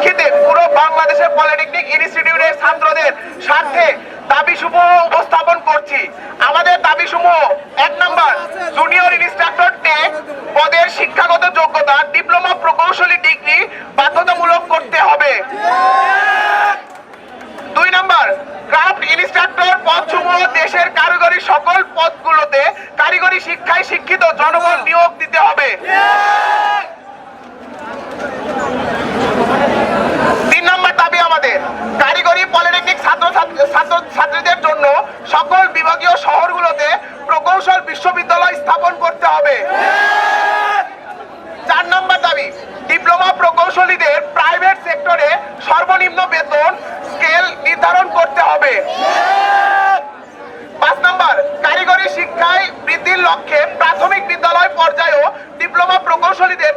পরিপ্রেক্ষিতে পুরো বাংলাদেশের পলিটেকনিক ইনস্টিটিউটের ছাত্রদের স্বার্থে দাবি সমূহ উপস্থাপন করছি। আমাদের দাবি সমূহ এক নম্বর জুনিয়র ইনস্ট্রাক্টর টেক পদের শিক্ষাগত যোগ্যতা ডিপ্লোমা প্রকৌশলী ডিগ্রি বাধ্যতামূলক করতে হবে। দুই নম্বর ক্রাফট ইনস্ট্রাক্টর পদসমূহ দেশের কারিগরি সকল পদগুলোতে কারিগরি শিক্ষায় শিক্ষিত জনগণ নিয়োগ দিতে হবে তিন নম্বর দাবি আমাদের কারিগরি পলিটেকনিক ছাত্র ছাত্র ছাত্রীদের জন্য সকল বিভাগীয় শহরগুলোতে প্রকৌশল বিশ্ববিদ্যালয় স্থাপন করতে হবে। চার নম্বর দাবি, ডিপ্লোমা প্রকৌশলীদের প্রাইভেট সেক্টরে সর্বনিম্ন বেতন স্কেল নির্ধারণ করতে হবে। পাঁচ নম্বর, কারিগরি শিক্ষায় বৃদ্ধির লক্ষ্যে প্রাথমিক বিদ্যালয় পর্যায়েও ডিপ্লোমা প্রকৌশলীদের